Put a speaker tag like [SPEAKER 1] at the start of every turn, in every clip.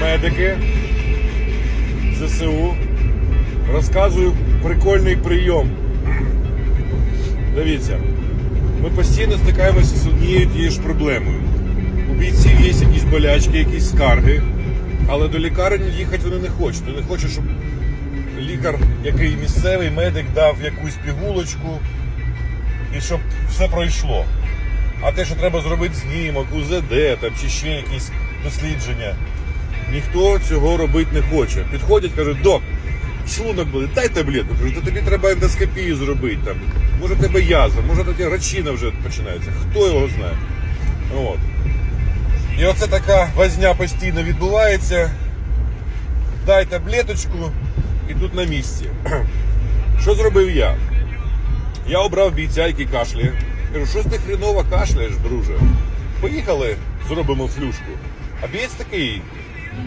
[SPEAKER 1] медики ЗСУ. Розказую прикольний прийом. Дивіться, ми постійно стикаємося з однією тією ж проблемою. У бійців є якісь болячки, якісь скарги, але до лікарень їхати вони не хочуть. Вони хочуть, щоб лікар, який місцевий медик, дав якусь пігулочку і щоб все пройшло. А те, що треба зробити знімок, УЗД там, чи ще якісь дослідження, ніхто цього робити не хоче. Підходять, кажуть, док, шлунок болить, дай таблетку. Кажуть, то тобі треба ендоскопію зробити. Там. Може тебе язва, може тоді рачина вже починається. Хто його знає? От. І оце така возня постійно відбувається. Дай таблеточку і тут на місці. Що зробив я? Я обрав бійця, який кашляє. Кажу, щось ти хріново кашляєш, друже. Поїхали, зробимо флюшку. А бієць такий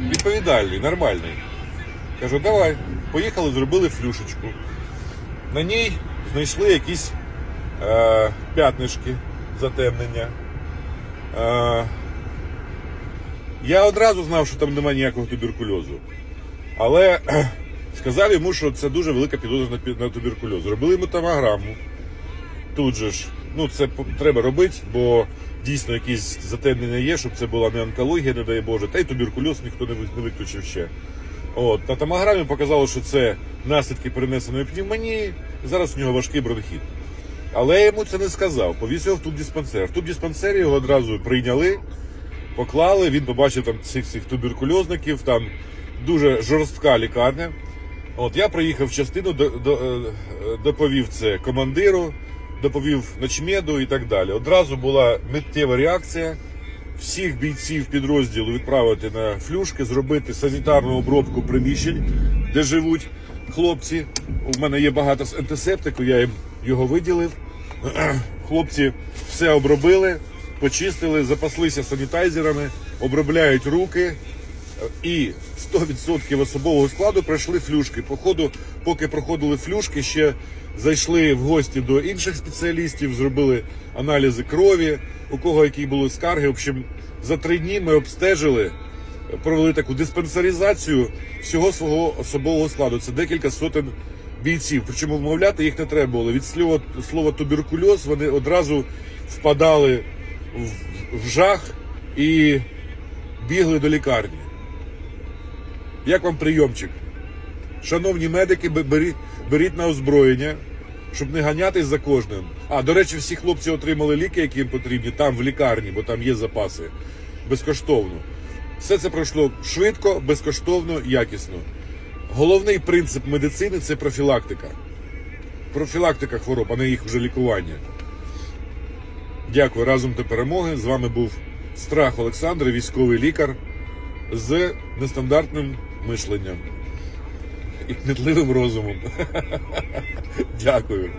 [SPEAKER 1] відповідальний, нормальний. Кажу, давай. Поїхали, зробили флюшечку. На ній знайшли якісь е, п'ятнишки, затемнення. Е, я одразу знав, що там немає ніякого туберкульозу. Але кхе, сказав йому, що це дуже велика підозра на на туберкульоз. Зробили йому томограму. Тут же ж, ну це треба робити, бо дійсно якісь затемнення є, щоб це була не онкологія, не дай Боже, та й туберкульоз ніхто не не виключив ще. От, на томограмі показало, що це наслідки перенесеної пневмонії. Зараз у нього важкий бронхіт. Але я йому це не сказав. Повіз його в тубдиспансер. В тубдиспансері його одразу прийняли, поклали. Він побачив там цих цих туберкульозників, там дуже жорстка лікарня. От я приїхав в частину, до, е, доповів це командиру, доповів начмеду і так далі. Одразу була миттєва реакція. Всіх бійців підрозділу відправити на флюшки, зробити санітарну обробку приміщень, де живуть хлопці. У мене є багато з антисептику, я їм його виділив. Хлопці все обробили, почистили, запаслися санітайзерами, обробляють руки і 100% особового складу пройшли флюшки. По ходу, поки проходили флюшки, ще зайшли в гості до інших спеціалістів, зробили аналізи крові, у кого які були скарги. В общем, за три дні ми обстежили, провели таку диспансеризацію всього свого особового складу. Це декілька сотень бійців. Причому вмовляти їх не треба було. Від слова, слова туберкульоз вони одразу впадали в, в жах і бігли до лікарні. Як вам прийомчик? Шановні медики, беріть, на озброєння, щоб не ганятись за кожним. А, до речі, всі хлопці отримали ліки, які їм потрібні, там в лікарні, бо там є запаси. Безкоштовно. Все це пройшло швидко, безкоштовно, якісно. Головний принцип медицини це профілактика. Профілактика хвороб, а не їх вже лікування. Дякую разом до перемоги. З вами був Страх Олександр, військовий лікар з нестандартним мишленням і кмітливим розумом. Дякую.